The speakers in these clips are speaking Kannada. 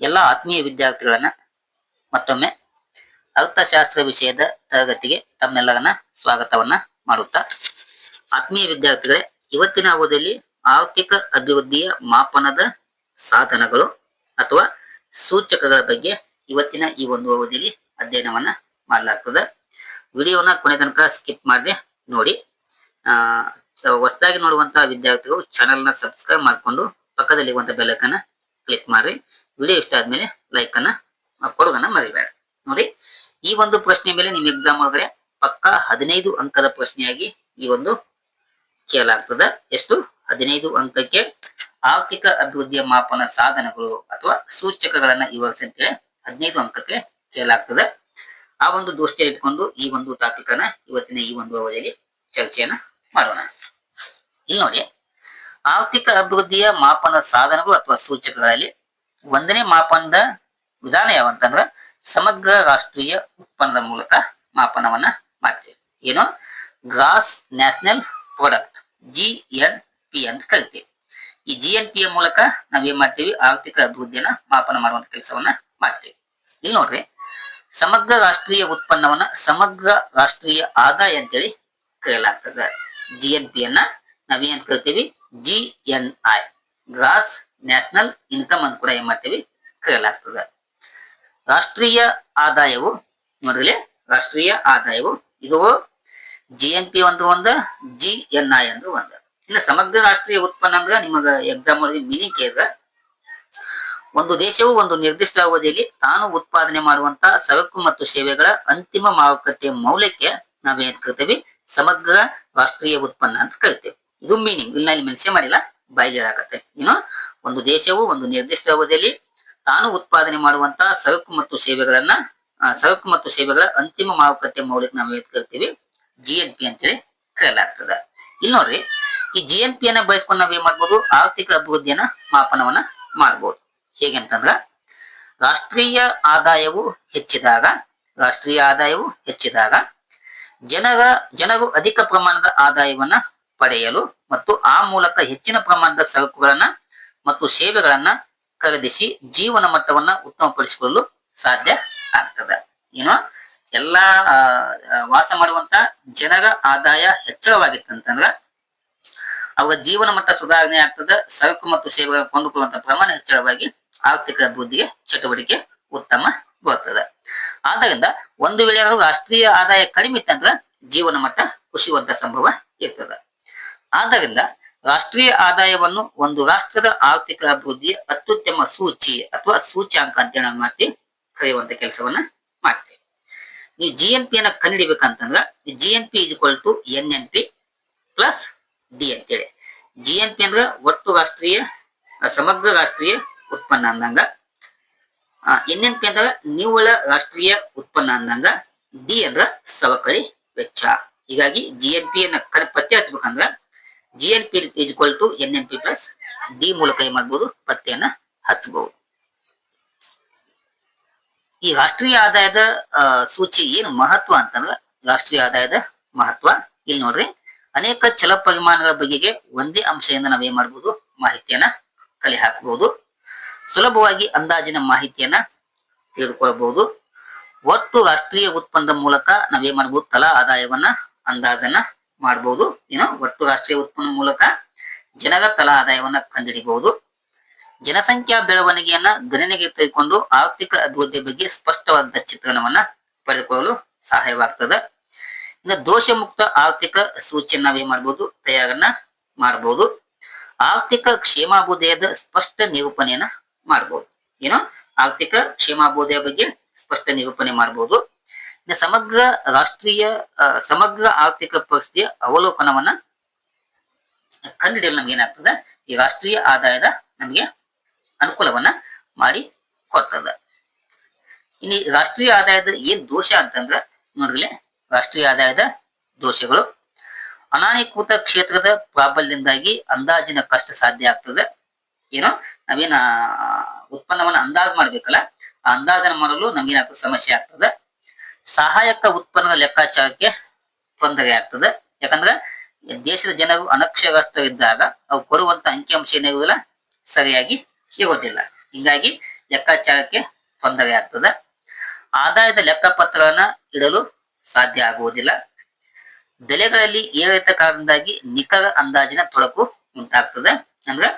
ಎಲ್ಲ ಆತ್ಮೀಯ ವಿದ್ಯಾರ್ಥಿಗಳನ್ನ ಮತ್ತೊಮ್ಮೆ ಅರ್ಥಶಾಸ್ತ್ರ ವಿಷಯದ ತರಗತಿಗೆ ತಮ್ಮೆಲ್ಲರನ್ನ ಸ್ವಾಗತವನ್ನ ಮಾಡುತ್ತಾ. ಆತ್ಮೀಯ ವಿದ್ಯಾರ್ಥಿಗಳೇ, ಇವತ್ತಿನ ಅವಧಿಯಲ್ಲಿ ಆರ್ಥಿಕ ಅಭಿವೃದ್ಧಿಯ ಮಾಪನದ ಸಾಧನಗಳು ಅಥವಾ ಸೂಚಕಗಳ ಬಗ್ಗೆ ಇವತ್ತಿನ ಈ ಒಂದು ಅವಧಿಯಲ್ಲಿ ಅಧ್ಯಯನವನ್ನ ಮಾಡಲಾಗ್ತದೆ. ವಿಡಿಯೋನ ಕೊನೆ ತನಕ ಸ್ಕಿಪ್ ಮಾಡದೆ ನೋಡಿ. ಆ, ಹೊಸದಾಗಿ ನೋಡುವಂತಹ ವಿದ್ಯಾರ್ಥಿಗಳು ಚಾನೆಲ್ನ ಸಬ್ಸ್ಕ್ರೈಬ್ ಮಾಡಿಕೊಂಡು ಪಕ್ಕದಲ್ಲಿರುವಂತ ಬೆಲ್ಲಕ್ಕನ್ನ ಕ್ಲಿಕ್ ಮಾಡ್ರಿ. ವಿಡಿಯೋ ಇಷ್ಟ ಆದ್ಮೇಲೆ ಲೈಕ್ ಅನ್ನ ಕೊಡೋದನ್ನ ಮರಿಬೇಡ ನೋಡಿ, ಈ ಒಂದು ಪ್ರಶ್ನೆ ಮೇಲೆ ನಿಮ್ ಎಕ್ಸಾಮ್ ಒಳಗಡೆ ಪಕ್ಕ ಹದಿನೈದು ಅಂಕದ ಪ್ರಶ್ನೆಯಾಗಿ ಈ ಒಂದು ಕೇಳಲಾಗ್ತದ. ಎಷ್ಟು? ಹದಿನೈದು ಅಂಕಕ್ಕೆ ಆರ್ಥಿಕ ಅಭಿವೃದ್ಧಿಯ ಮಾಪನ ಸಾಧನಗಳು ಅಥವಾ ಸೂಚಕಗಳನ್ನ ವಿವರಿಸಿ ಅಂತೇಳಿ ಹದಿನೈದು ಅಂಕಕ್ಕೆ ಕೇಳಲಾಗ್ತದೆ. ಆ ಒಂದು ದೃಷ್ಟಿಯಲ್ಲಿ ಇಟ್ಕೊಂಡು ಈ ಒಂದು ಟಾಪಿಕ್ ಅನ್ನ ಇವತ್ತಿನ ಈ ಒಂದು ಅವಧಿಯಲ್ಲಿ ಚರ್ಚೆಯನ್ನ ಮಾಡೋಣ. ಇಲ್ಲಿ ನೋಡಿ ಆರ್ಥಿಕ ಅಭಿವೃದ್ಧಿಯ ಮಾಪನ ಸಾಧನಗಳು ಅಥವಾ ಸೂಚಕಗಳಲ್ಲಿ ಒಂದನೇ ಮಾಪನದ ವಿಧಾನ ಯಾವಂತಂದ್ರ ಸಮಗ್ರ ರಾಷ್ಟ್ರೀಯ ಉತ್ಪನ್ನದ ಮೂಲಕ ಮಾಪನವನ್ನ ಮಾಡ್ತೇವೆ. ಏನು? Gross national product G N P ಅಂತ ಕರಿತೇವೆ. ಈ ಜಿ ಎನ್ ಪಿ ಮೂಲಕ ನಾವೇನ್ ಮಾಡ್ತೀವಿ? ಆರ್ಥಿಕ ಅಭಿವೃದ್ಧಿಯನ್ನ ಮಾಪನ ಮಾಡುವಂತ ಕೆಲಸವನ್ನ ಮಾಡ್ತೇವೆ. ಇಲ್ಲಿ ನೋಡ್ರಿ, ಸಮಗ್ರ ರಾಷ್ಟ್ರೀಯ ಉತ್ಪನ್ನವನ್ನ ಸಮಗ್ರ ರಾಷ್ಟ್ರೀಯ ಆದಾಯ ಅಂತೇಳಿ ಕರೆಯಲಾಗ್ತದೆ. ಜಿ ಎನ್ ಪಿ ಅನ್ನ ನಾವೇನ್ ಕರಿತೀವಿ? G N I gross national income ಅಂತ ಕೂಡ ಏನ್ ಮಾಡ್ತೀವಿ? ಕರೆಯಲಾಗ್ತದೆ. ರಾಷ್ಟ್ರೀಯ ಆದಾಯವು, ನೋಡ್ರಿ ರಾಷ್ಟ್ರೀಯ ಆದಾಯವು, ಇದು ಜಿ ಎನ್ ಪಿ ಒಂದು ಒಂದು ಜಿ ಎನ್ ಐ ಅಂದ್ರೆ ಒಂದು. ಇನ್ನು ಸಮಗ್ರ ರಾಷ್ಟ್ರೀಯ ಉತ್ಪನ್ನ ಅಂದ್ರೆ ನಿಮಗ ಎಕ್ಸಾಮ್ ಒಳಗೆ ಮೀನಿಂಗ್ ಕೇಳಿದ್ರೆ, ಒಂದು ದೇಶವು ಒಂದು ನಿರ್ದಿಷ್ಟ ಅವಧಿಯಲ್ಲಿ ತಾನು ಉತ್ಪಾದನೆ ಮಾಡುವಂತ ಸರಕು ಮತ್ತು ಸೇವೆಗಳ ಅಂತಿಮ ಮಾರುಕಟ್ಟೆ ಮೌಲ್ಯಕ್ಕೆ ನಾವೇನ್ ಕರಿತೀವಿ? ಸಮಗ್ರ ರಾಷ್ಟ್ರೀಯ ಉತ್ಪನ್ನ ಅಂತ ಕರಿತೇವೆ. ಇದು ಮೀನಿಂಗ್ ಮೆನ್ಷನ್ ಮಾಡಿಲ್ಲ ಬಾಯಿಗೆ ಆಗತ್ತೆ ಏನು ಒಂದು ದೇಶವು, ಒಂದು ನಿರ್ದಿಷ್ಟ ಅವಧಿಯಲ್ಲಿ ತಾನು ಉತ್ಪಾದನೆ ಮಾಡುವಂತ ಸರಕು ಮತ್ತು ಸೇವೆಗಳನ್ನ ಸರಕು ಮತ್ತು ಸೇವೆಗಳ ಅಂತಿಮ ಮಾರುಕಟ್ಟೆ ಮೌಲ್ಯಕ್ಕೆ ನಾವು ಏನ್ ಕರಿತೀವಿ? ಜಿ ಎನ್ ಪಿ ಅಂತೇಳಿ ಕರೆಯಲಾಗ್ತದ. ಇಲ್ಲಿ ನೋಡ್ರಿ, ಈ ಜಿ ಎನ್ ಪಿ ಅನ್ನ ಬಳಸ್ಕೊಂಡು ನಾವ್ ಏನ್ ಮಾಡ್ಬೋದು? ಆರ್ಥಿಕ ಅಭಿವೃದ್ಧಿಯನ್ನ ಮಾಪನವನ್ನ ಮಾಡ್ಬೋದು. ಹೇಗೆ ಅಂತಂದ್ರ, ರಾಷ್ಟ್ರೀಯ ಆದಾಯವು ಹೆಚ್ಚಿದಾಗ, ರಾಷ್ಟ್ರೀಯ ಆದಾಯವು ಹೆಚ್ಚಿದಾಗ, ಜನರ, ಜನರು ಅಧಿಕ ಪ್ರಮಾಣದ ಆದಾಯವನ್ನ ಪಡೆಯಲು ಮತ್ತು ಆ ಮೂಲಕ ಹೆಚ್ಚಿನ ಪ್ರಮಾಣದ ಸರಕುಗಳನ್ನ ಮತ್ತು ಸೇವೆಗಳನ್ನ ಖರೀದಿಸಿ ಜೀವನ ಮಟ್ಟವನ್ನ ಉತ್ತಮಪಡಿಸಿಕೊಳ್ಳಲು ಸಾಧ್ಯ ಆಗ್ತದೆ. ಏನು ಎಲ್ಲಾ ವಾಸ ಮಾಡುವಂತ ಜನರ ಆದಾಯ ಹೆಚ್ಚಳವಾಗಿತ್ತಂತಂದ್ರ ಅವರ ಜೀವನ ಮಟ್ಟ ಸುಧಾರಣೆ ಆಗ್ತದ, ಸರಕು ಮತ್ತು ಸೇವೆಗಳನ್ನು ಕೊಂಡುಕೊಳ್ಳುವಂತ ಪ್ರಮಾಣ ಹೆಚ್ಚಳವಾಗಿ ಆರ್ಥಿಕ ಅಭಿವೃದ್ಧಿಗೆ ಚಟುವಟಿಕೆ ಉತ್ತಮ ಬರ್ತದೆ. ಆದ್ದರಿಂದ ಒಂದು ವೇಳೆ ರಾಷ್ಟ್ರೀಯ ಆದಾಯ ಕಡಿಮೆ ಇತ್ತಂದ್ರ ಜೀವನ ಮಟ್ಟ ಕುಸಿಯುವಂತ ಸಂಭವ ಇರ್ತದೆ. ಆದ್ದರಿಂದ ರಾಷ್ಟ್ರೀಯ ಆದಾಯವನ್ನು ಒಂದು ರಾಷ್ಟ್ರದ ಆರ್ಥಿಕ ಅಭಿವೃದ್ಧಿಯ ಅತ್ಯುತ್ತಮ ಸೂಚಿ ಅಥವಾ ಸೂಚ್ಯಾಂಕ ಅಂತ ಹೇಳಿ ಕರೆಯುವಂತ ಕೆಲಸವನ್ನ ಮಾಡ್ತೀವಿ. ನೀವು ಜಿ ಎನ್ ಪಿ ಅನ್ನ ಕಂಡಿಡಿಬೇಕಂತಂದ್ರ G N P is equal to N N P plus D ಅಂತೇಳಿ ಜಿ ಎನ್ ಪಿ ಅಂದ್ರ ಒಟ್ಟು ರಾಷ್ಟ್ರೀಯ ಸಮಗ್ರ ರಾಷ್ಟ್ರೀಯ ಉತ್ಪನ್ನ ಅಂದಂಗ. ಎನ್ ಎನ್ ಪಿ ಅಂದ್ರ ನಿವ್ವಳ ರಾಷ್ಟ್ರೀಯ ಉತ್ಪನ್ನ ಅಂದಂಗ. ಡಿ ಅಂದ್ರ ಸವಕಳಿ ವೆಚ್ಚ. ಹೀಗಾಗಿ ಜಿ ಎನ್ ಪಿ ಅನ್ನ ಪತ್ತೆ ಹಚ್ಬೇಕಂದ್ರ G N P is equal to N N P plus D ಮೂಲಕ ಏನ್ ಮಾಡ್ಬೋದು, ಪತ್ತೆಯನ್ನ ಹಚ್ಚಬಹುದು ಈ ರಾಷ್ಟ್ರೀಯ ಆದಾಯದ ಸೂಚಿ ಏನು ಮಹತ್ವ ಅಂತಂದ್ರ ರಾಷ್ಟ್ರೀಯ ಆದಾಯದ ಮಹತ್ವ. ಇಲ್ಲಿ ನೋಡ್ರಿ, ಅನೇಕ ಛಲ ಪರಿಮಾಣಗಳ ಬಗೆಗೆ ಒಂದೇ ಅಂಶದಿಂದ ನಾವೇನ್ ಮಾಡ್ಬೋದು, ಮಾಹಿತಿಯನ್ನ ಕಲೆ ಹಾಕಬಹುದು ಸುಲಭವಾಗಿ ಅಂದಾಜಿನ ಮಾಹಿತಿಯನ್ನ ತೆಗೆದುಕೊಳ್ಳಬಹುದು ಒಟ್ಟು ರಾಷ್ಟ್ರೀಯ ಉತ್ಪನ್ನದ ಮೂಲಕ ನಾವೇನ್ ಮಾಡ್ಬೋದು, ತಲಾ ಆದಾಯವನ್ನ ಅಂದಾಜನ್ನ ಮಾಡಬಹುದು ಏನು ಒಟ್ಟು ರಾಷ್ಟ್ರೀಯ ಉತ್ಪನ್ನ ಮೂಲಕ ಜನರ ತಲಾ ಆದಾಯವನ್ನ ಕಂಡುಹಿಡಿಬಹುದು ಜನಸಂಖ್ಯಾ ಬೆಳವಣಿಗೆಯನ್ನ ಗಣನೆಗೆ ತೆಗೆದುಕೊಂಡು ಆರ್ಥಿಕ ಅಭಿವೃದ್ಧಿ ಬಗ್ಗೆ ಸ್ಪಷ್ಟವಾದ ಚಿತ್ರಣವನ್ನ ಪಡೆದುಕೊಳ್ಳಲು ಸಹಾಯವಾಗ್ತದೆ. ಇನ್ನು ದೋಷ ಮುಕ್ತ ಆರ್ಥಿಕ ಸೂಚಿಯನ್ನ ನಾವೇನ್ ಮಾಡಬಹುದು ತಯಾರನ್ನ ಮಾಡಬಹುದು ಆರ್ಥಿಕ ಕ್ಷೇಮಾಭ್ಯುದಯದ ಸ್ಪಷ್ಟ ನಿರೂಪಣೆಯನ್ನ ಮಾಡಬಹುದು ಏನು ಆರ್ಥಿಕ ಕ್ಷೇಮಾಭ್ಯುದಯ ಬಗ್ಗೆ ಸ್ಪಷ್ಟ ನಿರೂಪಣೆ ಮಾಡಬಹುದು ಸಮಗ್ರ ರಾಷ್ಟ್ರೀಯ ಸಮಗ್ರ ಆರ್ಥಿಕ ಪರಿಸ್ಥಿತಿಯ ಅವಲೋಕನವನ್ನ ಕಂಡುಹಿಡಿಯಲು ನಮ್ಗೆ ಏನಾಗ್ತದೆ ಈ ರಾಷ್ಟ್ರೀಯ ಆದಾಯದ ನಮಗೆ ಅನುಕೂಲವನ್ನ ಮಾಡಿ ಕೊಡ್ತದ. ಇನ್ನು ರಾಷ್ಟ್ರೀಯ ಆದಾಯದ ಏನ್ ದೋಷ ಅಂತಂದ್ರ ನೋಡ್ರಿ ರಾಷ್ಟ್ರೀಯ ಆದಾಯದ ದೋಷಗಳು. ಅನಾನುಕೂತ ಕ್ಷೇತ್ರದ ಪ್ರಾಬಲ್ಯದಿಂದಾಗಿ ಅಂದಾಜಿನ ಕಷ್ಟ ಸಾಧ್ಯ ಆಗ್ತದೆ. ಏನೋ, ನಾವೇನ ಉತ್ಪನ್ನವನ್ನ ಅಂದಾಜು ಮಾಡ್ಬೇಕಲ್ಲ, ಆ ಅಂದಾಜನ ಮಾಡಲು ನಮ್ಗೇನಾಗ್ತದೆ, ಸಮಸ್ಯೆ ಆಗ್ತದೆ. ಸಹಾಯಕ ಉತ್ಪನ್ನದ ಲೆಕ್ಕಾಚಾರಕ್ಕೆ ತೊಂದರೆ ಆಗ್ತದೆ. ಯಾಕಂದ್ರೆ ದೇಶದ ಜನರು ಅನಕ್ಷರಸ್ಥರಿದ್ದಾಗ ಅವು ಕೊಡುವಂತ ಅಂಕಿಅಂಶ ಏನಿರುವುದಿಲ್ಲ ಸರಿಯಾಗಿ ಇರುವುದಿಲ್ಲ. ಹೀಗಾಗಿ ಲೆಕ್ಕಾಚಾರಕ್ಕೆ ತೊಂದರೆ ಆಗ್ತದೆ. ಆದಾಯದ ಲೆಕ್ಕಪತ್ರಗಳನ್ನ ಇಡಲು ಸಾಧ್ಯ ಆಗುವುದಿಲ್ಲ. ಬೆಲೆಗಳಲ್ಲಿ ಏರಿತ ಕಾರಣದಿಂದಾಗಿ ನಿಖರ ಅಂದಾಜಿನ ತೊಡಕು ಉಂಟಾಗ್ತದೆ. ಅಂದ್ರೆ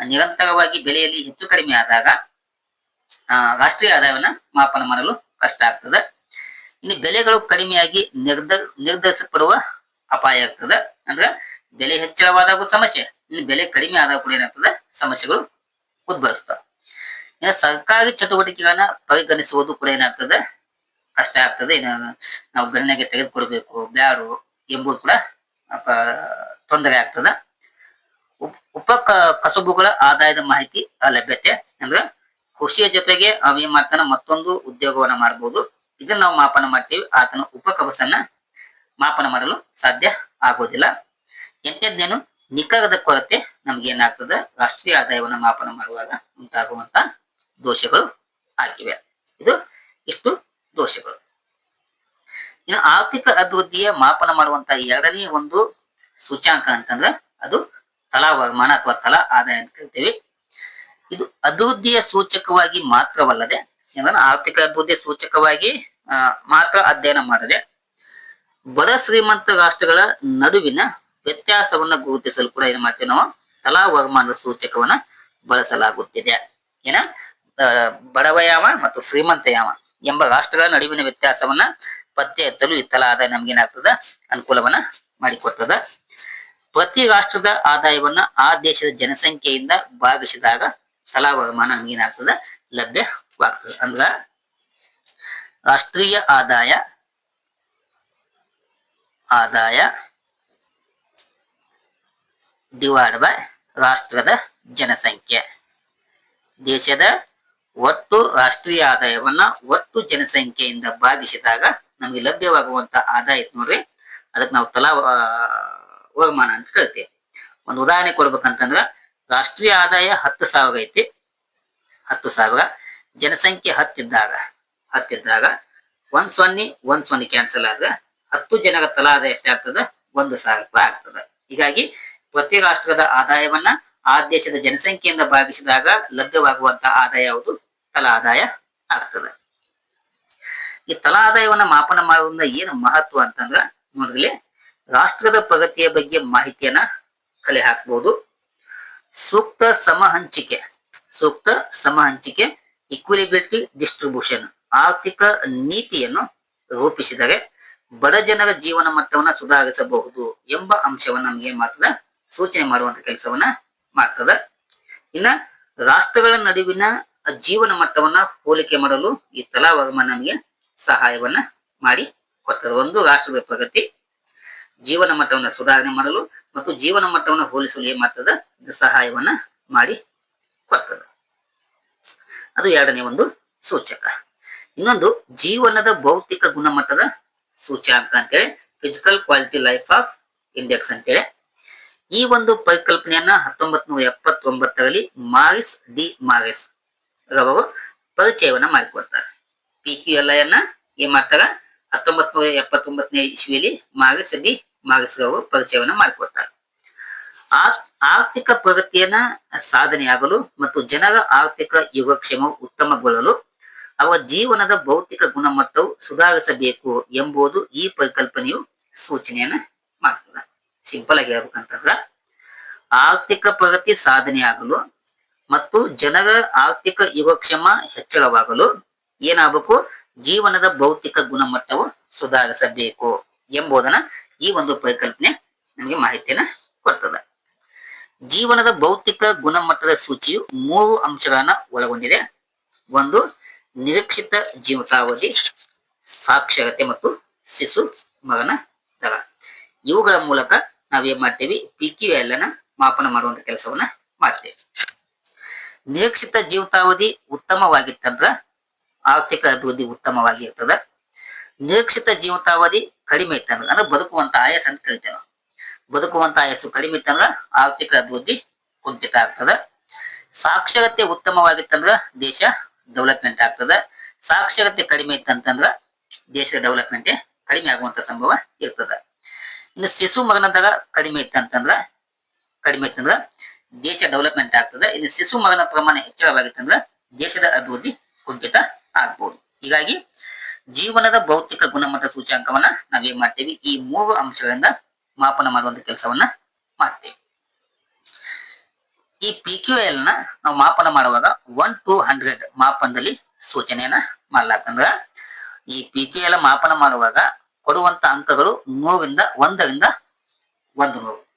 ನಿರಂತರವಾಗಿ ಬೆಲೆಯಲ್ಲಿ ಹೆಚ್ಚು ಕಡಿಮೆ ಆದಾಗ ರಾಷ್ಟ್ರೀಯ ಆದಾಯವನ್ನ ಮಾಪನ ಮಾಡಲು ಕಷ್ಟ ಆಗ್ತದೆ. ಇನ್ನು ಬೆಲೆಗಳು ಕಡಿಮೆಯಾಗಿ ನಿರ್ಧ ನಿರ್ಧರಿಸಲ್ಪಡುವ ಅಪಾಯ ಆಗ್ತದೆ. ಅಂದ್ರೆ ಬೆಲೆ ಹೆಚ್ಚಳವಾದಾಗ ಸಮಸ್ಯೆ, ಇನ್ನು ಬೆಲೆ ಕಡಿಮೆ ಆದಾಗ ಕೂಡ ಏನಾಗ್ತದೆ? ಸಮಸ್ಯೆಗಳು ಉದ್ಭವಿಸ್ತವೆ. ಇನ್ನು ಸರ್ಕಾರಿ ಚಟುವಟಿಕೆಗಳನ್ನ ಪರಿಗಣಿಸುವುದು ಕೂಡ ಏನಾಗ್ತದೆ? ಕಷ್ಟ ಆಗ್ತದೆ. ಇನ್ನು ನಾವು ಗಣನೆಗೆ ತೆಗೆದುಕೊಡ್ಬೇಕು ಬ್ಯಾರು ಎಂಬುದು ಕೂಡ ತೊಂದರೆ ಆಗ್ತದ. ಉಪ್- ಕಸುಬುಗಳ ಆದಾಯದ ಮಾಹಿತಿ ಲಭ್ಯತೆ ಅಂದ್ರೆ ಕೃಷಿಯ ಜೊತೆಗೆ ಅವ ಏನ್ ಮಾಡ್ತಾನ ಮತ್ತೊಂದು ಉದ್ಯೋಗವನ್ನ ಮಾಡಬಹುದು ಇದನ್ನ ನಾವು ಮಾಪನ ಮಾಡ್ತೀವಿ. ಆತನ ಉಪಕವಸನ್ನ ಮಾಪನ ಮಾಡಲು ಸಾಧ್ಯ ಆಗೋದಿಲ್ಲ. ಎಂಟನೇದೇನು ನಿಖರದ ಕೊರತೆ ನಮ್ಗೆ ಏನಾಗ್ತದೆ? ರಾಷ್ಟ್ರೀಯ ಆದಾಯವನ್ನ ಮಾಪನ ಮಾಡುವಾಗ ಉಂಟಾಗುವಂತ ದೋಷಗಳು ಆಗಿವೆ. ಇದು ಇಷ್ಟು ದೋಷಗಳು? ಇನ್ನು ಆರ್ಥಿಕ ಅಭಿವೃದ್ಧಿಯ ಮಾಪನ ಮಾಡುವಂತ ಎರಡನೇ ಒಂದು ಸೂಚ್ಯಾಂಕ ಅಂತಂದ್ರೆ ಅದು ತಲಾ ವರಮಾನ ಅಥವಾ ತಲಾ ಆದಾಯ ಅಂತ ಕರಿತೀವಿ. ಇದು ಅಭಿವೃದ್ಧಿಯ ಸೂಚಕವಾಗಿ ಮಾತ್ರವಲ್ಲದೆ ಏನಂದ್ರೆ ಆರ್ಥಿಕ ಅಭಿವೃದ್ಧಿ ಸೂಚಕವಾಗಿ ಮಾತ್ರ ಅಧ್ಯಯನ ಮಾಡಿದೆ. ಬಡ ಶ್ರೀಮಂತ ರಾಷ್ಟ್ರಗಳ ನಡುವಿನ ವ್ಯತ್ಯಾಸವನ್ನ ಗುರುತಿಸಲು ಕೂಡ ಏನ್ ಮಾಡ್ತೀವಿ ನಾವು? ತಲಾ ವರ್ಮಾನದ ಸೂಚಕವನ್ನ ಬಳಸಲಾಗುತ್ತಿದೆ. ಏನ? ಬಡವ ಯಾವ ಮತ್ತು ಶ್ರೀಮಂತ ಯಾವ ಎಂಬ ರಾಷ್ಟ್ರಗಳ ನಡುವಿನ ವ್ಯತ್ಯಾಸವನ್ನ ಪತ್ತೆ ಹಚ್ಚಲು ಈ ತಲಾ ಆದಾಯ ನಮ್ಗೆ ಅನುಕೂಲವನ್ನ ಮಾಡಿಕೊಡ್ತದ. ಪ್ರತಿ ರಾಷ್ಟ್ರದ ಆದಾಯವನ್ನ ಆ ದೇಶದ ಜನಸಂಖ್ಯೆಯಿಂದ ಭಾಗಿಸಿದಾಗ ನಮ್ಗೆ ಏನಾಗ್ತದ ಲಭ್ಯವಾಗ್ತದೆ ಅಂದ್ರ ರಾಷ್ಟ್ರೀಯ ಆದಾಯ ಆದಾಯ ಡಿವೈಡ್ ಬೈ ರಾಷ್ಟ್ರದ ಜನಸಂಖ್ಯೆ. ದೇಶದ ಒಟ್ಟು ರಾಷ್ಟ್ರೀಯ ಆದಾಯವನ್ನ ಒಟ್ಟು ಜನಸಂಖ್ಯೆಯಿಂದ ಭಾಗಿಸಿದಾಗ ನಮಗೆ ಲಭ್ಯವಾಗುವಂತ ಆದಾಯ ಇತ್ತು ನೋಡ್ರಿ. ಅದಕ್ಕೆ ನಾವು ತಲಾ ವರಮಾನ ಅಂತ ಕರಿತೀವಿ. ಒಂದು ಉದಾಹರಣೆ ಕೊಡ್ಬೇಕಂತಂದ್ರ ರಾಷ್ಟ್ರೀಯ ಆದಾಯ ಹತ್ತು ಸಾವಿರ ಐತಿ. ಹತ್ತು ಸಾವಿರ. ಜನಸಂಖ್ಯೆ ಹತ್ತಿದ್ದಾಗ ಹತ್ತಿದ್ದಾಗ ಒಂದ್ ಸೊನ್ನೆ ಒಂದ್ ಸೊನ್ನೆ ಕ್ಯಾನ್ಸಲ್ ಆದ್ರೆ ಹತ್ತು ಜನರ ತಲಾ ಆದಾಯ ಎಷ್ಟಾಗ್ತದ ಒಂದು ಸಾವಿರ ರೂಪಾಯಿ ಆಗ್ತದ. ಹೀಗಾಗಿ ಪ್ರತಿ ರಾಷ್ಟ್ರದ ಆದಾಯವನ್ನ ಆ ದೇಶದ ಜನಸಂಖ್ಯೆಯಿಂದ ಭಾಗಿಸಿದಾಗ ಲಭ್ಯವಾಗುವಂತಹ ಆದಾಯ ಯಾವುದು? ತಲಾ ಆದಾಯ ಆಗ್ತದ. ಈ ತಲಾ ಆದಾಯವನ್ನ ಮಾಪನ ಮಾಡುವುದರಿಂದ ಏನು ಮಹತ್ವ ಅಂತಂದ್ರ ನೋಡ್ರಿ ರಾಷ್ಟ್ರದ ಪ್ರಗತಿಯ ಬಗ್ಗೆ ಮಾಹಿತಿಯನ್ನ ಕಲೆ ಹಾಕ್ಬಹುದು ಸೂಕ್ತ ಸಮಹಂಚಿಕೆ ಸೂಕ್ತ ಸಮಹಂಚಿಕೆ ಇಕ್ವಿಲಿಬಿಲಿಟಿ ಡಿಸ್ಟ್ರಿಬ್ಯೂಷನ್ ಆರ್ಥಿಕ ನೀತಿಯನ್ನು ರೂಪಿಸಿದರೆ ಬಡ ಜನರ ಜೀವನ ಮಟ್ಟವನ್ನ ಸುಧಾರಿಸಬಹುದು ಎಂಬ ಅಂಶವನ್ನ ನಮ್ಗೆ ಏನ್ ಮಾಡ್ತದ ಸೂಚನೆ ಮಾಡುವಂತ ಕೆಲಸವನ್ನ ಮಾಡ್ತದ. ಇನ್ನ ರಾಷ್ಟ್ರಗಳ ನಡುವಿನ ಜೀವನ ಮಟ್ಟವನ್ನ ಹೋಲಿಕೆ ಮಾಡಲು ಈ ತಲಾ ವರಮಾನ ನಮಗೆ ಸಹಾಯವನ್ನ ಮಾಡಿ ಕೊಡ್ತದೆ. ಒಂದು ರಾಷ್ಟ್ರದ ಪ್ರಗತಿ, ಜೀವನ ಮಟ್ಟವನ್ನ ಸುಧಾರಣೆ ಮಾಡಲು ಮತ್ತು ಜೀವನ ಮಟ್ಟವನ್ನು ಹೋಲಿಸಲು ಏನ್ ಇದು ಸಹಾಯವನ್ನ ಮಾಡಿ ಕೊಡ್ತದ. ಅದು ಎರಡನೇ ಒಂದು ಸೂಚಕ. ಇನ್ನೊಂದು ಜೀವನದ ಭೌತಿಕ ಗುಣಮಟ್ಟದ ಸೂಚ್ಯಾಂಕ ಅಂತೇಳಿ physical quality life of index ಅಂತೇಳಿ. ಈ ಒಂದು ಪರಿಕಲ್ಪನೆಯನ್ನ ಹತ್ತೊಂಬತ್ ನೂರ ಎಪ್ಪತ್ತೊಂಬತ್ತರಲ್ಲಿ ಮಾರಿಸ್ ಡಿ ಮಾರಿಸ್ ರವರು ಪರಿಚಯವನ್ನ ಮಾಡಿಕೊಡ್ತಾರೆ. ಪಿ ಕ್ಯೂ ಎಲ್ ಐ ಅನ್ನ ಏನ್ ಮಾಡ್ತಾರ? ಹತ್ತೊಂಬತ್ ನೂರ ಎಪ್ಪತ್ತೊಂಬತ್ತನೇ ಇಸ್ವಿಯಲ್ಲಿ ಮಾರಿಸ್ ಡಿ ಮಾರಿಸ್ ಪರಿಚಯವನ್ನು ಮಾಡಿಕೊಡ್ತಾರೆ. ಆರ್ಥಿಕ ಪ್ರಗತಿಯನ್ನ ಸಾಧನೆಯಾಗಲು ಮತ್ತು ಜನರ ಆರ್ಥಿಕ ಯೋಗಕ್ಷೇಮ ಉತ್ತಮಗೊಳ್ಳಲು ಅವರ ಜೀವನದ ಭೌತಿಕ ಗುಣಮಟ್ಟವು ಸುಧಾರಿಸಬೇಕು ಎಂಬುದು ಈ ಪರಿಕಲ್ಪನೆಯು ಸೂಚನೆಯನ್ನ ಮಾಡ್ತದೆ. ಸಿಂಪಲ್ ಆಗಿ ಹೇಳ್ಬೇಕಂತಂದ್ರ, ಆರ್ಥಿಕ ಪ್ರಗತಿ ಸಾಧನೆಯಾಗಲು ಮತ್ತು ಜನರ ಆರ್ಥಿಕ ಯೋಗಕ್ಷೇಮ ಹೆಚ್ಚಳವಾಗಲು ಏನಾಗಬೇಕು? ಜೀವನದ ಭೌತಿಕ ಗುಣಮಟ್ಟವು ಸುಧಾರಿಸಬೇಕು ಎಂಬುದನ್ನ ಈ ಒಂದು ಪರಿಕಲ್ಪನೆ ನಮಗೆ ಮಾಹಿತಿಯನ್ನ ಕೊಡ್ತದ. ಜೀವನದ ಭೌತಿಕ ಗುಣಮಟ್ಟದ ಸೂಚಿಯು ಮೂರು ಅಂಶಗಳನ್ನ ಒಳಗೊಂಡಿದೆ. ಒಂದು, ನಿರೀಕ್ಷಿತ ಜೀವಿತಾವಧಿ, ಸಾಕ್ಷರತೆ ಮತ್ತು ಶಿಶು ಮಗನ ದರ. ಇವುಗಳ ಮೂಲಕ ನಾವೇನ್ ಮಾಡ್ತೇವೆ? ಪಿ ಕ್ಯೂ ಎಲ್ ಅನ್ನ ಮಾಪನ ಮಾಡುವಂತ ಕೆಲಸವನ್ನ ಮಾಡ್ತೇವೆ. ನಿರೀಕ್ಷಿತ ಜೀವಿತಾವಧಿ ಉತ್ತಮವಾಗಿತ್ತಂದ್ರ ಆರ್ಥಿಕ ಅಭಿವೃದ್ಧಿ ಉತ್ತಮವಾಗಿ ಇರ್ತದ ನಿರೀಕ್ಷಿತ ಜೀವಿತಾವಧಿ ಕಡಿಮೆ ಇತ್ತಂದ್ರ ಅಂದ್ರೆ ಬದುಕುವಂತ ಆಯಸ್ ಅಂತ ಕರಿತೇವೆ ಬದುಕುವಂತ ಆಯಸ್ಸು ಕಡಿಮೆ ಇತ್ತಂದ್ರ ಆರ್ಥಿಕ ಅಭಿವೃದ್ಧಿ ಕುಂಠಿತ ಆಗ್ತದ. ಸಾಕ್ಷರತೆ ಉತ್ತಮವಾಗಿತ್ತಂದ್ರ ದೇಶ ಡೆವಲಪ್ಮೆಂಟ್ ಆಗ್ತದ. ಸಾಕ್ಷರತೆ ಕಡಿಮೆ ಇತ್ತಂತಂದ್ರ ದೇಶದ ಡೆವಲಪ್ಮೆಂಟ್ ಕಡಿಮೆ ಆಗುವಂತ ಸಂಭವ ಇರ್ತದ. ಇನ್ನು ಶಿಶು ಮರಣದಾಗ ಕಡಿಮೆ ಇತ್ತಂತಂದ್ರ ಕಡಿಮೆ ಇತ್ತಂದ್ರ ದೇಶ ಡೆವಲಪ್ಮೆಂಟ್ ಆಗ್ತದ. ಇನ್ನು ಶಿಶು ಮರಣ ಪ್ರಮಾಣ ಹೆಚ್ಚಳವಾಗಿತ್ತಂದ್ರ ದೇಶದ ಅಭಿವೃದ್ಧಿ ಕುಂಠಿತ ಆಗ್ಬಹುದು ಹೀಗಾಗಿ ಜೀವನದ ಭೌತಿಕ ಗುಣಮಟ್ಟ ಸೂಚ್ಯಾಂಕವನ್ನ ನಾವೇನ್ ಮಾಡ್ತೇವೆ? ಈ ಮೂರು ಅಂಶಗಳಿಂದ ಮಾಪನ ಮಾಡುವಂತ ಕೆಲಸವನ್ನ ಮಾಡ್ತೇವೆ. ಈ ಪಿ ಕ್ಯೂ ಎಲ್ನ ನಾವು ಮಾಪನ ಮಾಡುವಾಗ ಒನ್ ಟು ಹಂಡ್ರೆಡ್ ಮಾಪನದಲ್ಲಿ ಸೂಚನೆಯನ್ನ ಮಾಡ್ಲಾಕಂದ್ರ ಈ ಪಿ ಕ್ಯೂ ಎಲ್ ಮಾಪನ ಮಾಡುವಾಗ ಕೊಡುವಂತ ಅಂಕಗಳು ನೂರಿಂದ ಒಂದರಿಂದ ಒಂದು ನೂರು.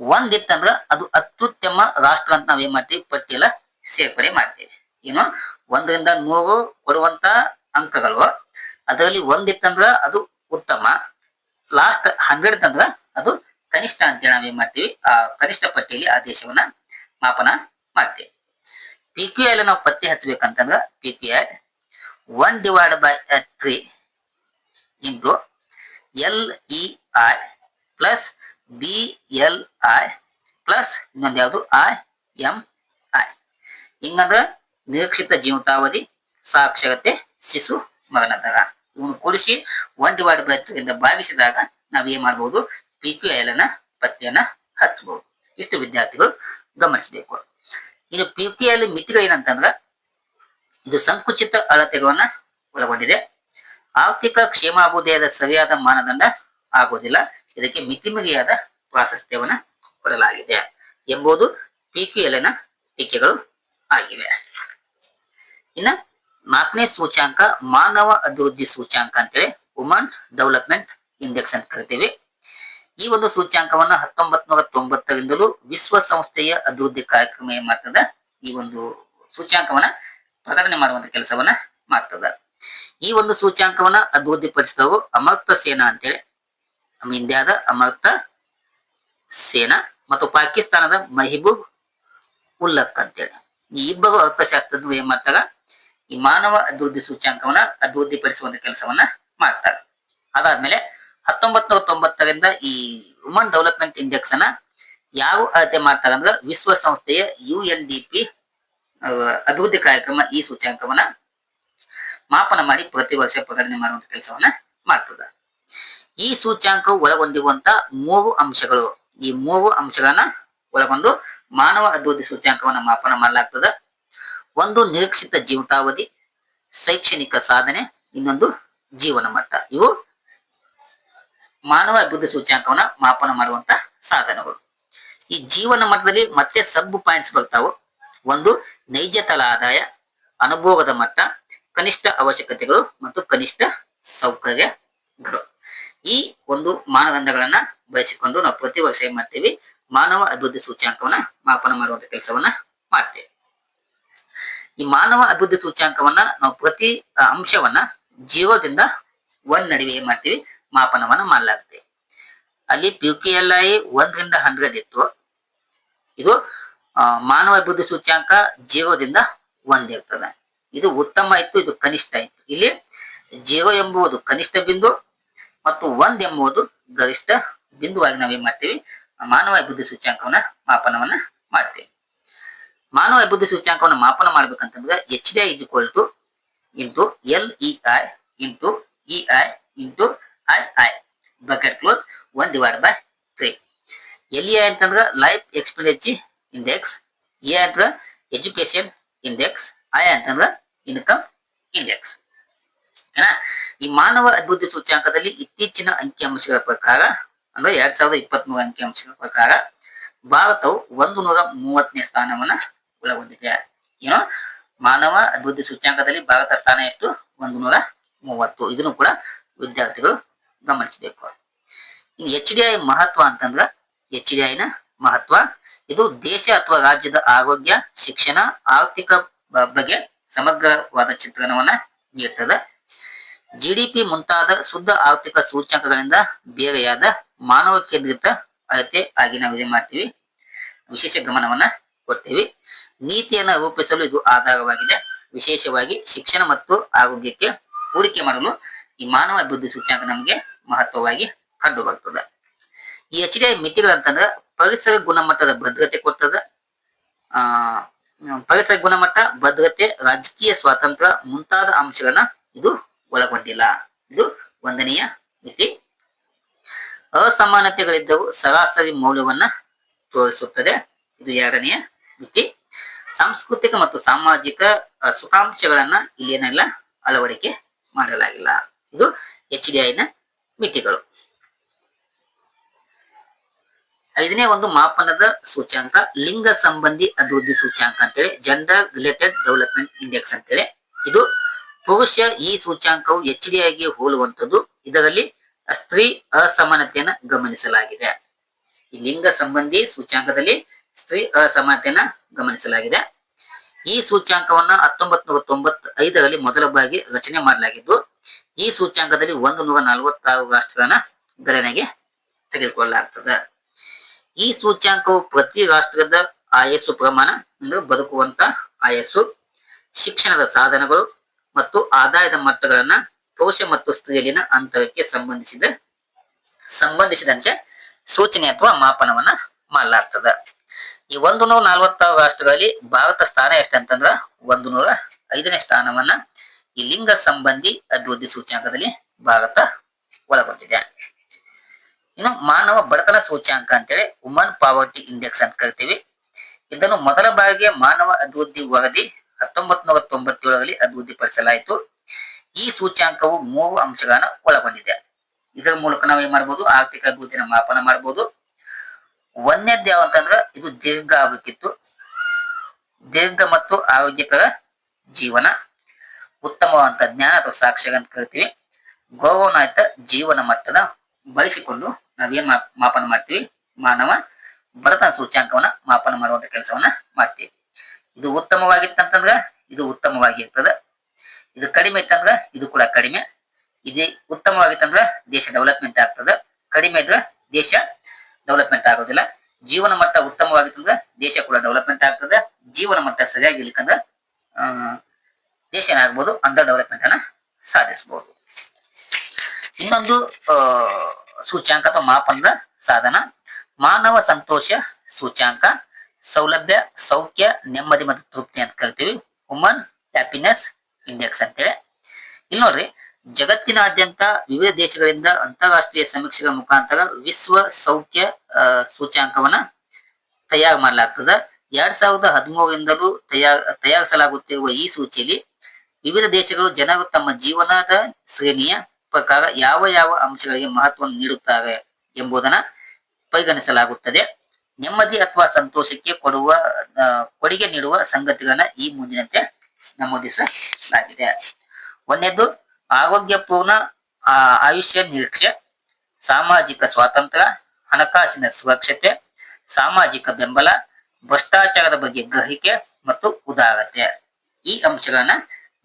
ಒಂದಿತ್ತಂದ್ರ ಅದು ಅತ್ಯುತ್ತಮ ರಾಷ್ಟ್ರ ಅಂತ ನಾವೇನ್ ಮಾಡ್ತೀವಿ? ಪಟ್ಟಿಯಲ್ಲ ಸೇರ್ಪಡೆ ಮಾಡ್ತೇವೆ. ಏನು? ಒಂದರಿಂದ ನೂರು ಕೊಡುವಂತ ಅಂಕಗಳು ಅದರಲ್ಲಿ ಒಂದಿತ್ತಂದ್ರ ಅದು ಉತ್ತಮ. ಲಾಸ್ಟ್ ಹಂಡ್ರೆಡ್ ಅಂದ್ರ ಅದು ಕನಿಷ್ಠ ಅಂತೇಳಿ ನಾವ್ ಏನ್ ಮಾಡ್ತೀವಿ, ಆ ಕನಿಷ್ಠ ಪಟ್ಟಿಯಲ್ಲಿ ಆ ದೇಶವನ್ನ ಮಾಪನ ಮಾಡ್ತೇವೆ. ಪಿ ಕ್ಯೂ ಎಲ್ ನಾವು ಪತ್ತೆ ಹಚ್ಚಬೇಕಂತಂದ್ರ P Q L one divide by three into L E I plus B L I plus ಇನ್ನೊಂದು ಯಾವುದು? ಐ ಎಂ ಐ ಹಿಂಗಂದ್ರ ನಿರೀಕ್ಷಿತ ಜೀವಿತಾವಧಿ, ಸಾಕ್ಷರತೆ, ಶಿಶು ದರ ಇವನು ಕೂಡಿಸಿ ಡಿವೈಡ್ ಬೈ ಎಂದು ಭಾವಿಸಿದಾಗ ನಾವ್ ಏನ್ ಮಾಡ್ಬೋದು? ಪಿ ಕ್ಯೂ ಎಲ್ ಅನ್ನ ಪತ್ತೆಯನ್ನ ಹಚ್ಚಬಹುದು ಇಷ್ಟು ವಿದ್ಯಾರ್ಥಿಗಳು ಗಮನಿಸಬೇಕು. ಇನ್ನು ಪಿ ಕ್ಯೂ ಎಲ್ ಮಿತಿಗಳು ಏನಂತಂದ್ರ, ಇದು ಸಂಕುಚಿತ ಅಳತೆಗಳನ್ನ ಒಳಗೊಂಡಿದೆ. ಆರ್ಥಿಕ ಕ್ಷೇಮಾಭುದಯದ ಸರಿಯಾದ ಮಾನದಂಡ ಆಗುವುದಿಲ್ಲ ಇದಕ್ಕೆ ಮಿತಿಮಿಗಿಯಾದ ಪ್ರಾಶಸ್ತ್ಯವನ್ನ ಕೊಡಲಾಗಿದೆ ಎಂಬುದು ಪಿ ಕ್ಯೂ ಎಲ್ನ ಟೀಕೆಗಳು ಆಗಿವೆ. ಇನ್ನ ನಾಲ್ಕನೇ ಸೂಚ್ಯಾಂಕ ಮಾನವ ಅಭಿವೃದ್ಧಿ ಸೂಚ್ಯಾಂಕ ಅಂತೇಳಿ ವುಮನ್ ಡೆವಲಪ್ಮೆಂಟ್ ಇಂಡೆಕ್ಸ್ ಅಂತ ಕರಿತೀವಿ. ಈ ಒಂದು ಸೂಚ್ಯಾಂಕವನ್ನ ಹತ್ತೊಂಬತ್ ನೂರ ತೊಂಬತ್ತರಿಂದಲೂ ವಿಶ್ವಸಂಸ್ಥೆಯ ಅಭಿವೃದ್ಧಿ ಕಾರ್ಯಕ್ರಮ ಏನ್ ಮಾಡ್ತದ? ಈ ಒಂದು ಸೂಚ್ಯಾಂಕವನ್ನ ಪ್ರಕಟಣೆ ಮಾಡುವಂತ ಕೆಲಸವನ್ನ ಮಾಡ್ತದ. ಈ ಒಂದು ಸೂಚ್ಯಾಂಕವನ್ನ ಅಭಿವೃದ್ಧಿಪಡಿಸಿದವರು ಅಮರ್ತ ಸೇನಾ ಅಂತೇಳಿ. ನಮ್ಮ ಇಂಡಿಯಾದ ಅಮರ್ತ ಸೇನಾ ಮತ್ತು ಪಾಕಿಸ್ತಾನದ ಮಹಿಬೂಬ್ ಉಲ್ಲಕ್ ಅಂತೇಳಿ. ಈ ಇಬ್ಬರು ಅರ್ಥಶಾಸ್ತ್ರಜ್ಞರು ಏನ್ ಮಾಡ್ತಾರ? ಈ ಮಾನವ ಅಭಿವೃದ್ಧಿ ಸೂಚ್ಯಾಂಕವನ್ನ ಅಭಿವೃದ್ಧಿಪಡಿಸುವಂತ ಕೆಲಸವನ್ನ ಮಾಡ್ತಾರೆ. ಅದಾದ್ಮೇಲೆ ಹತ್ತೊಂಬತ್ ನೂರ ತೊಂಬತ್ತರಿಂದ ಈ ವುಮನ್ ಡೆವಲಪ್ಮೆಂಟ್ ಇಂಡೆಕ್ಸ್ ಅನ್ನ ಯಾವ ಅಳತೆ ಮಾಡ್ತಾರೆ ಅಂದ್ರೆ ವಿಶ್ವಸಂಸ್ಥೆಯ ಯು ಎನ್ ಡಿ ಪಿ ಅಭಿವೃದ್ಧಿ ಕಾರ್ಯಕ್ರಮ ಈ ಸೂಚ್ಯಾಂಕವನ್ನ ಮಾಪನ ಮಾಡಿ ಪ್ರತಿ ವರ್ಷ ಪ್ರಕಟಣೆ ಮಾಡುವಂತ ಕೆಲಸವನ್ನ ಮಾಡ್ತದ. ಈ ಸೂಚ್ಯಾಂಕವು ಒಳಗೊಂಡಿರುವಂತ ಮೂರು ಅಂಶಗಳು, ಈ ಮೂರು ಅಂಶಗಳನ್ನ ಒಳಗೊಂಡು ಮಾನವ ಅಭಿವೃದ್ಧಿ ಸೂಚ್ಯಾಂಕವನ್ನ ಮಾಪನ ಮಾಡಲಾಗ್ತದ. ಒಂದು ನಿರೀಕ್ಷಿತ ಜೀವಿತಾವಧಿ, ಶೈಕ್ಷಣಿಕ ಸಾಧನೆ, ಇನ್ನೊಂದು ಜೀವನ ಮಟ್ಟ. ಇವು ಮಾನವ ಅಭಿವೃದ್ಧಿ ಸೂಚ್ಯಾಂಕವನ್ನ ಮಾಪನ ಮಾಡುವಂತ ಸಾಧನಗಳು. ಈ ಜೀವನ ಮಟ್ಟದಲ್ಲಿ ಮತ್ತೆ ಸಬ್ ಪಾಯಿಂಟ್ಸ್ ಬರ್ತಾವು. ಒಂದು ನೈಜ ತಲ ಆದಾಯ, ಅನುಭೋಗದ ಮಟ್ಟ, ಕನಿಷ್ಠ ಅವಶ್ಯಕತೆಗಳು ಮತ್ತು ಕನಿಷ್ಠ ಸೌಕರ್ಯಗಳು. ಈ ಒಂದು ಮಾನದಂಡಗಳನ್ನ ಬಯಸಿಕೊಂಡು ನಾವು ಪ್ರತಿ ವರ್ಷ ಏನ್ ಮಾಡ್ತೀವಿ? ಮಾನವ ಅಭಿವೃದ್ಧಿ ಸೂಚ್ಯಾಂಕವನ್ನ ಮಾಪನ ಮಾಡುವಂತ ಕೆಲಸವನ್ನ ಮಾಡ್ತೇವೆ. ಈ ಮಾನವ ಅಭಿವೃದ್ಧಿ ಸೂಚ್ಯಾಂಕವನ್ನ ನಾವು ಪ್ರತಿ ಅಂಶವನ್ನ ಜೀರೋದಿಂದ ಒಂದ್ ನಡುವೆ ಏನ್ ಮಾಡ್ತೀವಿ? ಮಾಪನವನ್ನ ಮಾಡಲಾಗುತ್ತೆ ಅಲ್ಲಿ ಪಿ ಕ್ಯೂ ಎಲ್ ಐ ಒಂದರಿಂದ ಹಂಡ್ರೆಡ್ ಇತ್ತು ಇದು ಮಾನವ ಅಭಿವೃದ್ಧಿ ಸೂಚ್ಯಾಂಕ ಜೀರೋದಿಂದ ಒಂದ್ ಇರ್ತದೆ ಇದು ಉತ್ತಮ ಇತ್ತು, ಇದು ಕನಿಷ್ಠ ಇತ್ತು. ಇಲ್ಲಿ ಜೀರೋ ಎಂಬುದು ಕನಿಷ್ಠ ಬಿಂದು ಮತ್ತು ಒಂದ್ ಎಂಬುದು ಗರಿಷ್ಠ ಬಿಂದುವಾಗಿ ನಾವೇನ್ ಮಾಡ್ತೀವಿ? ಮಾನವ ಅಭಿವೃದ್ಧಿ ಸೂಚ್ಯಾಂಕವನ್ನ ಮಾಪನವನ್ನ ಮಾಡ್ತೇವೆ. ಮಾನವ ಅಭಿವೃದ್ಧಿ ಸೂಚ್ಯಾಂಕವನ್ನು ಮಾಪನ ಮಾಡ್ಬೇಕಂತಂದ್ರೆ H D I is two into L E I into E I into I I bracket close one divide by three L E I ಅಂತಂದ್ರೆ ಲೈಫ್ ಎಕ್ಸ್ಪೆಂಡಿಚರ್ ಇಂಡೆಕ್ಸ್ ಎ ಅಂತಂದ್ರೆ ಎಜುಕೇಶನ್ ಇಂಡೆಕ್ಸ್ ಐ ಅಂತಂದ್ರೆ ಇನ್ಕಮ್ ಇಂಡೆಕ್ಸ್ ಏನ? ಈ ಮಾನವ ಅಭಿವೃದ್ಧಿ ಸೂಚ್ಯಾಂಕದಲ್ಲಿ ಇತ್ತೀಚಿನ ಅಂಕಿಅಂಶಗಳ ಪ್ರಕಾರ, ಅಂದ್ರೆ ಎರಡ್ ಸಾವಿರದ ಇಪ್ಪತ್ತ್ ಮೂರು ಅಂಕಿಅಂಶಗಳ ಪ್ರಕಾರ ಭಾರತವು ಒಂದು ನೂರ ಮೂವತ್ತನೇ ಸ್ಥಾನವನ್ನ ಒಳಗೊಂಡಿದೆ. ಏನು ಮಾನವ ಅಭಿವೃದ್ಧಿ ಸೂಚ್ಯಾಂಕದಲ್ಲಿ ಭಾರತ ಸ್ಥಾನ ಎಷ್ಟು? ಒಂದು ನೂರ ಮೂವತ್ತು ಇದನ್ನು ಕೂಡ ವಿದ್ಯಾರ್ಥಿಗಳು ಗಮನಿಸಬೇಕು. ಇನ್ನು ಎಚ್ ಡಿ ಐ ಮಹತ್ವ ಅಂತಂದ್ರ ಎಚ್ ಡಿ ಐನ ಮಹತ್ವ. ಇದು ದೇಶ ಅಥವಾ ರಾಜ್ಯದ ಆರೋಗ್ಯ, ಶಿಕ್ಷಣ, ಆರ್ಥಿಕ ಬಗ್ಗೆ ಸಮಗ್ರವಾದ ಚಿತ್ರಣವನ್ನ ನೀಡ್ತದೆ. ಜಿಡಿಪಿ ಮುಂತಾದ ಶುದ್ಧ ಆರ್ಥಿಕ ಸೂಚ್ಯಂಕಗಳಿಂದ ಬೇರೆಯಾದ ಮಾನವ ಕೇಂದ್ರಿತ ಅಳತೆ ಆಗಿ ನಾವು ಏನ್ ಮಾಡ್ತೀವಿ. ವಿಶೇಷ ಗಮನವನ್ನ ಕೊಡ್ತೀವಿ. ನೀತಿಯನ್ನ ರೂಪಿಸಲು ಇದು ಆಧಾರವಾಗಿದೆ. ವಿಶೇಷವಾಗಿ ಶಿಕ್ಷಣ ಮತ್ತು ಆರೋಗ್ಯಕ್ಕೆ ಹೂಡಿಕೆ ಮಾಡಲು ಈ ಮಾನವ ಅಭಿವೃದ್ಧಿ ಸೂಚ್ಯಾಂಕ ನಮಗೆ ಮಹತ್ವವಾಗಿ ಕಂಡು ಬರ್ತದೆ ಈ ಎಚ್ ಡಿ ಐ ಮಿತಿಗಳಂತಂದ್ರೆ ಪರಿಸರ ಗುಣಮಟ್ಟದ ಭದ್ರತೆ ಕೊಡ್ತದ. ಪರಿಸರ ಗುಣಮಟ್ಟ, ಭದ್ರತೆ, ರಾಜಕೀಯ ಸ್ವಾತಂತ್ರ್ಯ ಮುಂತಾದ ಅಂಶಗಳನ್ನ ಇದು ಒಳಗೊಂಡಿಲ್ಲ. ಇದು ಒಂದನೆಯ ಮಿತಿ. ಅಸಮಾನತೆಗಳಿದ್ದವು ಸರಾಸರಿ ಮೌಲ್ಯವನ್ನ ತೋರಿಸುತ್ತದೆ. ಇದು ಎರಡನೆಯ ಸಾಂಸ್ಕೃತಿಕ ಮತ್ತು ಸಾಮಾಜಿಕ ಸುಖಾಂಶಗಳನ್ನ ಇಲ್ಲೇನೆಲ್ಲ ಅಳವಡಿಕೆ ಮಾಡಲಾಗಿಲ್ಲ. ಇದು ಎಚ್ ಡಿ ಐನ ಮಿತಿಗಳು. ಐದನೇ ಒಂದು ಮಾಪನದ ಸೂಚ್ಯಾಂಕ, ಲಿಂಗ ಸಂಬಂಧಿ ಅಭಿವೃದ್ಧಿ ಸೂಚ್ಯಾಂಕ ಅಂತೇಳಿ ಜೆಂಡರ್ ರಿಲೇಟೆಡ್ ಡೆವಲಪ್ಮೆಂಟ್ ಇಂಡೆಕ್ಸ್ ಅಂತೇಳಿ. ಇದು ಪುರುಷ ಈ ಸೂಚ್ಯಾಂಕವು ಎಚ್ ಡಿ ಐಗೆ ಹೋಲುವಂತದ್ದು ಇದರಲ್ಲಿ ಸ್ತ್ರೀ ಅಸಮಾನತೆಯನ್ನ ಗಮನಿಸಲಾಗಿದೆ. ಲಿಂಗ ಸಂಬಂಧಿ ಸೂಚ್ಯಾಂಕದಲ್ಲಿ ಸ್ತ್ರೀ ಅಸಮಾನತೆಯನ್ನ ಗಮನಿಸಲಾಗಿದೆ. ಈ ಸೂಚ್ಯಾಂಕವನ್ನ ಹತ್ತೊಂಬತ್ ನೂರ ತೊಂಬತ್ ಐದರಲ್ಲಿ ಮೊದಲ ಬಾಗಿ ರಚನೆ ಮಾಡಲಾಗಿದ್ದು, ಈ ಸೂಚ್ಯಾಂಕದಲ್ಲಿ ಒಂದು ನೂರ ನಲವತ್ತಾರು ರಾಷ್ಟ್ರಗಳನ್ನ ಗಣನೆಗೆ ತೆಗೆದುಕೊಳ್ಳಲಾಗ್ತದೆ. ಈ ಸೂಚ್ಯಾಂಕವು ಪ್ರತಿ ರಾಷ್ಟ್ರದ ಆಯಸ್ಸು ಪ್ರಮಾಣ ಅಂದ್ರೆ ಬದುಕುವಂತ ಆಯಸ್ಸು, ಶಿಕ್ಷಣದ ಸಾಧನಗಳು ಮತ್ತು ಆದಾಯದ ಮಟ್ಟಗಳನ್ನ ಪುರುಷ ಮತ್ತು ಸ್ತ್ರೀಯಲ್ಲಿನ ಅಂತರಕ್ಕೆ ಸಂಬಂಧಿಸಿದ, ಸಂಬಂಧಿಸಿದಂತೆ ಸೂಚನೆ ಅಥವಾ ಮಾಪನವನ್ನ ಮಾಡಲಾಗ್ತದ. ಈ ಒಂದು ನೂರ ನಲವತ್ತಾರು ರಾಷ್ಟ್ರಗಳಲ್ಲಿ ಭಾರತ ಸ್ಥಾನ ಎಷ್ಟಂತಂದ್ರ ಒಂದು ನೂರ ಐದನೇ ಸ್ಥಾನವನ್ನ ಈ ಲಿಂಗ ಸಂಬಂಧಿ ಅಭಿವೃದ್ಧಿ ಸೂಚ್ಯಾಂಕದಲ್ಲಿ ಭಾರತ ಒಳಗೊಂಡಿದೆ. ಇನ್ನು ಮಾನವ ಬಡತನ ಸೂಚ್ಯಾಂಕ ಅಂತೇಳಿ ವುಮನ್ ಪಾವರ್ಟಿ ಇಂಡೆಕ್ಸ್ ಅಂತ ಕರಿತೀವಿ. ಇದನ್ನು ಮೊದಲ ಬಾರಿಗೆ ಮಾನವ ಅಭಿವೃದ್ಧಿ ವರದಿ ಹತ್ತೊಂಬತ್ ನೂರ ತೊಂಬತ್ತೇಳರಲ್ಲಿ ಅಭಿವೃದ್ಧಿಪಡಿಸಲಾಯಿತು ಈ ಸೂಚ್ಯಾಂಕವು ಮೂರು ಅಂಶಗಳನ್ನ ಒಳಗೊಂಡಿದೆ. ಇದರ ಮೂಲಕ ನಾವು ಏನ್ ಮಾಡಬಹುದು ಆರ್ಥಿಕ ಅಭಿವೃದ್ಧಿನ ಮಾಪನ ಮಾಡ್ಬೋದು. ಒಂದನೇದ್ದು ಯಾವ ಅಂತಂದ್ರ ಇದು ದೀರ್ಘ ಆಗಬೇಕಿತ್ತು. ದೀರ್ಘ ಮತ್ತು ಆರೋಗ್ಯಕರ ಜೀವನ. ಉತ್ತಮವಾದಂತ ಜ್ಞಾನ ಅಥವಾ ಸಾಕ್ಷ್ಯ ಅಂತ ಕರಿತೀವಿ. ಗೌರವನಾಯುತ ಜೀವನ ಮಟ್ಟದ ಬಳಸಿಕೊಂಡು ನಾವೇನ್ ಮಾಪನ ಮಾಡ್ತೀವಿ? ಮಾನವ ಬಡತನ ಸೂಚ್ಯಾಂಕವನ್ನ ಮಾಪನ ಮಾಡುವಂತ ಕೆಲಸವನ್ನ ಮಾಡ್ತೀವಿ. ಇದು ಉತ್ತಮವಾಗಿತ್ತಂತಂದ್ರ ಇದು ಉತ್ತಮವಾಗಿ ಇರ್ತದೆ. ಇದು ಕಡಿಮೆ ಇತ್ತಂದ್ರ ಇದು ಕೂಡ ಕಡಿಮೆ. ಇದು ಉತ್ತಮವಾಗಿತ್ತಂದ್ರ ದೇಶ ಡೆವಲಪ್ಮೆಂಟ್ ಆಗ್ತದ. ಕಡಿಮೆ ಇದ್ರ ದೇಶ ಡೆವಲಪ್ಮೆಂಟ್ ಆಗೋದಿಲ್ಲ. ಜೀವನ ಮಟ್ಟ ಉತ್ತಮವಾಗಿತ್ತಂದ್ರ ದೇಶ ಕೂಡ ಡೆವಲಪ್ಮೆಂಟ್ ಆಗ್ತದೆ. ಜೀವನ ಮಟ್ಟ ಸರಿಯಾಗಿ ಇರ್ಲಿಕ್ಕಂದ್ರ, ಆ, ದೇಶ ಏನಾಗ್ಬೋದು ಅಂಡರ್ ಡೆವಲಪ್ಮೆಂಟ್ ಅನ್ನ ಸಾಧಿಸಬಹುದು ಇನ್ನೊಂದು ಸೂಚ್ಯಾಂಕ ಅಥವಾ ಮಾಪನದ ಸಾಧನ. ಮಾನವ ಸಂತೋಷ ಸೂಚ್ಯಾಂಕ. ಸೌಲಭ್ಯ, ಸೌಖ್ಯ, ನೆಮ್ಮದಿ ಮತ್ತು ತೃಪ್ತಿ ಅಂತ ಕರಿತೀವಿ. ಹುಮನ್ ಹ್ಯಾಪಿನೆಸ್ ಇಂಡೆಕ್ಸ್ ಅಂತೇಳಿ. ಇಲ್ಲಿ ನೋಡ್ರಿ ಜಗತ್ತಿನಾದ್ಯಂತ ವಿವಿಧ ದೇಶಗಳಿಂದ ಅಂತಾರಾಷ್ಟ್ರೀಯ ಸಮೀಕ್ಷೆಗಳ ಮುಖಾಂತರ ವಿಶ್ವ ಸೌಖ್ಯ ಸೂಚ್ಯಾಂಕವನ್ನ ತಯಾರು ಮಾಡಲಾಗ್ತದ. ಎರಡ್ ಸಾವಿರದ ಹದಿಮೂರರಿಂದಲೂ ತಯಾರ, ತಯಾರಿಸಲಾಗುತ್ತಿರುವ ಈ ಸೂಚಿಯಲ್ಲಿ ವಿವಿಧ ದೇಶಗಳು ಜನರು ತಮ್ಮ ಜೀವನದ ಶ್ರೇಣಿಯ ಪ್ರಕಾರ ಯಾವ ಯಾವ ಅಂಶಗಳಿಗೆ ಮಹತ್ವವನ್ನು ನೀಡುತ್ತಾರೆ ಎಂಬುದನ್ನ ಪರಿಗಣಿಸಲಾಗುತ್ತದೆ. ನೆಮ್ಮದಿ ಅಥವಾ ಸಂತೋಷಕ್ಕೆ ಕೊಡುವ ಕೊಡುಗೆ ನೀಡುವ ಸಂಗತಿಗಳನ್ನ ಈ ಮುಂದಿನಂತೆ ನಮೂದಿಸಲಾಗಿದೆ. ಒಂದನೇದು ಆರೋಗ್ಯಪೂರ್ಣ ಆಯುಷ್ಯ ನಿರೀಕ್ಷೆ, ಸಾಮಾಜಿಕ ಸ್ವಾತಂತ್ರ್ಯ, ಹಣಕಾಸಿನ ಸುರಕ್ಷತೆ, ಸಾಮಾಜಿಕ ಬೆಂಬಲ, ಭ್ರಷ್ಟಾಚಾರದ ಬಗ್ಗೆ ಗ್ರಹಿಕೆ ಮತ್ತು ಉದಾರತೆ. ಈ ಅಂಶಗಳನ್ನ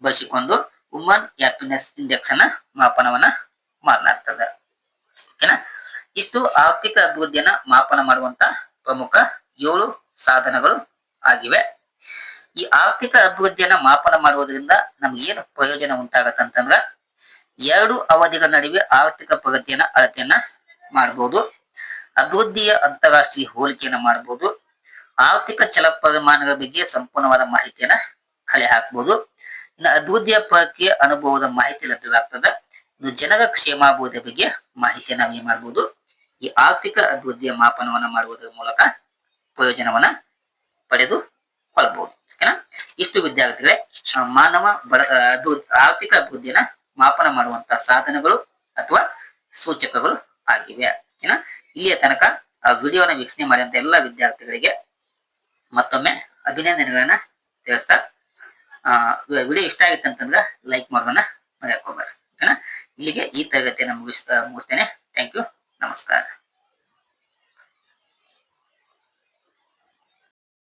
ಬಳಸಿಕೊಂಡು ವುಮನ್ ಹ್ಯಾಪಿನೆಸ್ ಇಂಡೆಕ್ಸ್ ಅನ್ನ ಮಾಪನವನ್ನ ಮಾಡಲಾಗ್ತದೆ. ಓಕೆನಾ? ಇಷ್ಟು ಆರ್ಥಿಕ ಅಭಿವೃದ್ಧಿಯನ್ನ ಮಾಪನ ಮಾಡುವಂತ ಪ್ರಮುಖ ಏಳು ಸಾಧನಗಳು ಆಗಿವೆ. ಈ ಆರ್ಥಿಕ ಅಭಿವೃದ್ಧಿಯನ್ನ ಮಾಪನ ಮಾಡುವುದರಿಂದ ನಮ್ಗೆ ಏನು ಪ್ರಯೋಜನ ಉಂಟಾಗತ್ತಂತಂದ್ರ ಎರಡು ಅವಧಿಗಳ ನಡುವೆ ಆರ್ಥಿಕ ಪ್ರಗತಿಯನ್ನ ಅಳತೆಯನ್ನ ಮಾಡಬಹುದು ಅಭಿವೃದ್ಧಿಯ ಅಂತಾರಾಷ್ಟ್ರೀಯ ಹೋಲಿಕೆಯನ್ನ ಮಾಡಬಹುದು ಆರ್ಥಿಕ ಚಲಪರಿಮಾಣಗಳ ಬಗ್ಗೆ ಸಂಪೂರ್ಣವಾದ ಮಾಹಿತಿಯನ್ನ ಕಲೆ ಹಾಕಬಹುದು ಇನ್ನು ಅಭಿವೃದ್ಧಿಯ ಪ್ರಕ್ರಿಯೆ ಅನುಭವದ ಮಾಹಿತಿ ಲಭ್ಯವಾಗ್ತದೆ. ಇನ್ನು ಜನರ ಕ್ಷೇಮಾಭಿವೃದ್ಧಿಯ ಬಗ್ಗೆ ಮಾಹಿತಿಯನ್ನ ಏನ್ ಮಾಡಬಹುದು ಈ ಆರ್ಥಿಕ ಅಭಿವೃದ್ಧಿಯ ಮಾಪನವನ್ನ ಮಾಡುವುದರ ಮೂಲಕ ಪ್ರಯೋಜನವನ್ನ ಪಡೆದುಕೊಳ್ಳಬಹುದು ಓಕೆನಾ ಇಷ್ಟು ವಿದ್ಯಾರ್ಥಿಗಳೇ ಮಾನವ ಆ, ಆರ್ಥಿಕ ಅಭಿವೃದ್ಧಿಯನ್ನ ಮಾಪನ ಮಾಡುವಂತ ಸಾಧನಗಳು ಅಥವಾ ಸೂಚಕಗಳು ಆಗಿವೆ. ಏನ? ಇಲ್ಲಿಯ ತನಕ ಆ ವಿಡಿಯೋನ ವೀಕ್ಷಣೆ ಮಾಡಿದಂತ ಎಲ್ಲ ವಿದ್ಯಾರ್ಥಿಗಳಿಗೆ ಮತ್ತೊಮ್ಮೆ ಅಭಿನಂದನೆಗಳನ್ನ ತಿಳಿಸ್ತಾ ಆ ವಿಡಿಯೋ ಇಷ್ಟ ಆಗಿತ್ತು ಅಂತಂದ್ರೆ ಲೈಕ್ ಮಾಡೋದನ್ನ ಮರೆಯಕೋಬೇಡ ಓಕೆನಾ ಇಲ್ಲಿಗೆ ಈ ತರಗತಿಯನ್ನು ಮುಗಿಸ್ತಾ ಮುಗಿಸ್ತೇನೆ. ಥ್ಯಾಂಕ್ ಯು ನಮಸ್ಕಾರ.